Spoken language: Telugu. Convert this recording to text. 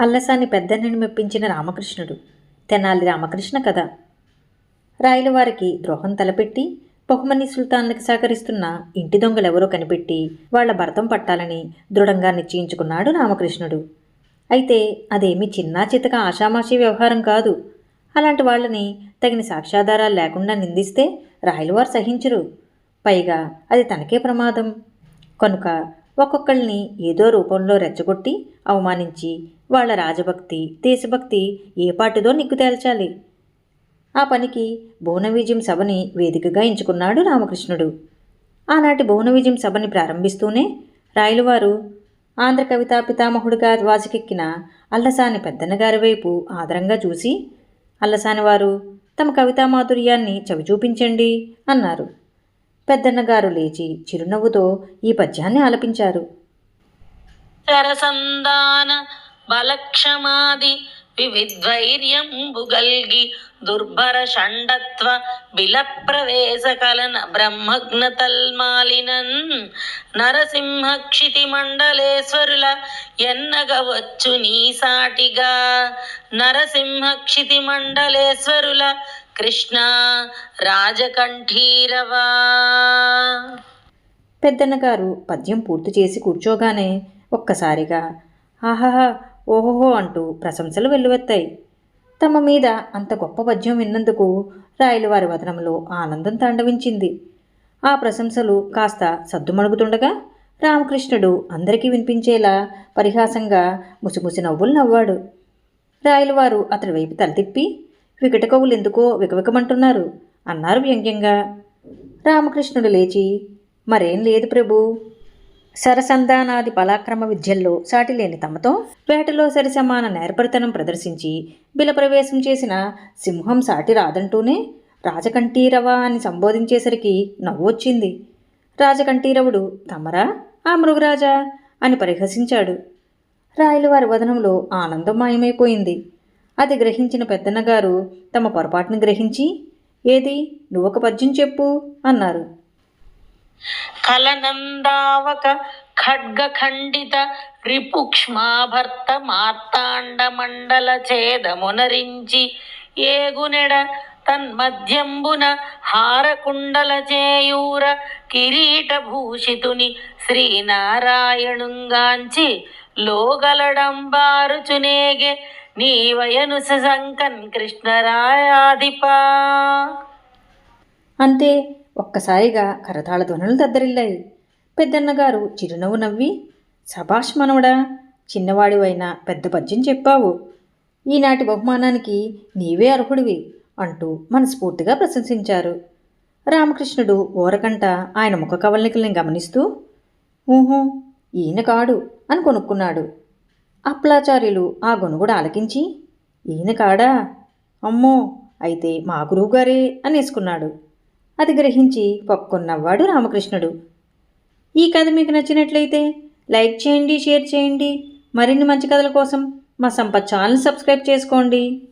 అల్లసాని పెద్దన్నని మెప్పించిన రామకృష్ణుడు తెనాలి రామకృష్ణ కథ. రాయల వారికి ద్రోహం తలపెట్టి బహుమని సుల్తాన్లకు సహకరిస్తున్న ఇంటి దొంగలెవరో కనిపెట్టి వాళ్ళ భర్తం పట్టాలని దృఢంగా నిశ్చయించుకున్నాడు రామకృష్ణుడు. అయితే అదేమి చిన్నా చితక ఆషామాషీ వ్యవహారం కాదు. అలాంటి వాళ్ళని తగిన సాక్ష్యాధారాలు లేకుండా నిందిస్తే రాయలవారు సహించరు. పైగా అది తనకే ప్రమాదం. కనుక ఒక్కొక్కళ్ళని ఏదో రూపంలో రెచ్చగొట్టి అవమానించి వాళ్ళ రాజభక్తి దేశభక్తి ఏ పాటిదో నిగ్గు తేల్చాలి. ఆ పనికి భువనవిజయం సభని వేదికగా ఎంచుకున్నాడు రామకృష్ణుడు. ఆనాటి భువనవిజయం సభని ప్రారంభిస్తూనే రాయలవారు ఆంధ్ర కవితా పితామహుడిగా వాసికెక్కిన అల్లసాని పెద్దన్నగారి వైపు ఆదరంగా చూసి అల్లసాని వారు తమ కవితా మాధుర్యాన్ని చవి చూపించండి అన్నారు. పెద్దన్నగారు లేచి చిరునవ్వుతో ఈ పద్యాన్ని ఆలపించారు. శరసందాన బలక్షమాది వివిద్వైర్యంబు గల్గి దుర్భర షండత్వ బిల ప్రవేశ కలన బ్రహ్మగ్న తల్మాలినన్ నరసింహ క్షితి మండలేశ్వరుల ఎన్నగవచ్చు నీ సాటిగా నరసింహ క్షితి మండలేశ్వరుల కృష్ణ రాజకంఠీరవా. పెద్దన్నగారు పద్యం పూర్తి చేసి కూర్చోగానే ఒక్కసారిగా ఆహాహా ఓహోహో అంటూ ప్రశంసలు వెల్లువెత్తాయి. తమ మీద అంత గొప్ప పద్యం విన్నందుకు రాయలవారి వదనంలో ఆనందం తాండవించింది. ఆ ప్రశంసలు కాస్త సద్దుమణుగుతుండగా రామకృష్ణుడు అందరికీ వినిపించేలా పరిహాసంగా ముసిముసి నవ్వులు నవ్వాడు. రాయలవారు అతడి వైపు తలతిప్పి వికటకవులు ఎందుకో వికవికమంటున్నారు. అన్నారు వ్యంగ్యంగా. రామకృష్ణుడు లేచి మరేం లేదు ప్రభు. సరసంధానాది పలాక్రమ విద్యల్లో సాటిలేని తమతో వేటలో సరిసమాన నేర్పరితనం ప్రదర్శించి బిలప్రవేశం చేసిన సింహం సాటి రాదంటూనే రాజకంఠీరవ అని సంబోధించేసరికి నవ్వొచ్చింది రాజకంఠీరవుడు తమరా? ఆ మృగరాజా? అని పరిహసించాడు. రాయలవారి వదనంలో ఆనందం మాయమైపోయింది. అది గ్రహించిన పెద్దన్నగారు తమ పొరపాటును గ్రహించి ఏది? నువ్వొక పద్యం చెప్పు అన్నారు. కలనందావక ఖడ్గఖండిత రిపుక్ష్మాభర్త మార్తాండ మండల ఛేదమునరించి ఏగునెడ తన్మధ్యంబున హారకుండల చేయూర కిరీట భూషితుని శ్రీనారాయణుంగాంచి లోగలడంబారుచునేగే నీవయను సంకన్ కృష్ణరాయాధిపా. అంతే ఒక్కసారిగా కరతాళ ధ్వనులు దద్దరిల్లాయి. పెద్దన్నగారు చిరునవ్వు నవ్వి సభాష్ మనవడా చిన్నవాడివైనా పెద్ద పద్యం చెప్పావు. ఈనాటి బహుమానానికి నీవే అర్హుడివి అంటూ మనస్ఫూర్తిగా ప్రశంసించారు. రామకృష్ణుడు ఓరకంట ఆయన ముఖ కవలికల్ని గమనిస్తూ ఊహూ ఈయన కాడు అని కొనుక్కున్నాడు. అప్లాచార్యులు ఆ గొనుగుడు ఆలకించి ఈయన కాడా? అమ్మో అయితే మా గురువుగారే అనేసుకున్నాడు. అది గ్రహించి పక్కున్నవ్వాడు రామకృష్ణుడు. ఈ కథ మీకు నచ్చినట్లయితే లైక్ చేయండి షేర్ చేయండి. మరిన్ని మంచి కథల కోసం మా సంపత్ ఛానల్ సబ్స్క్రైబ్ చేసుకోండి.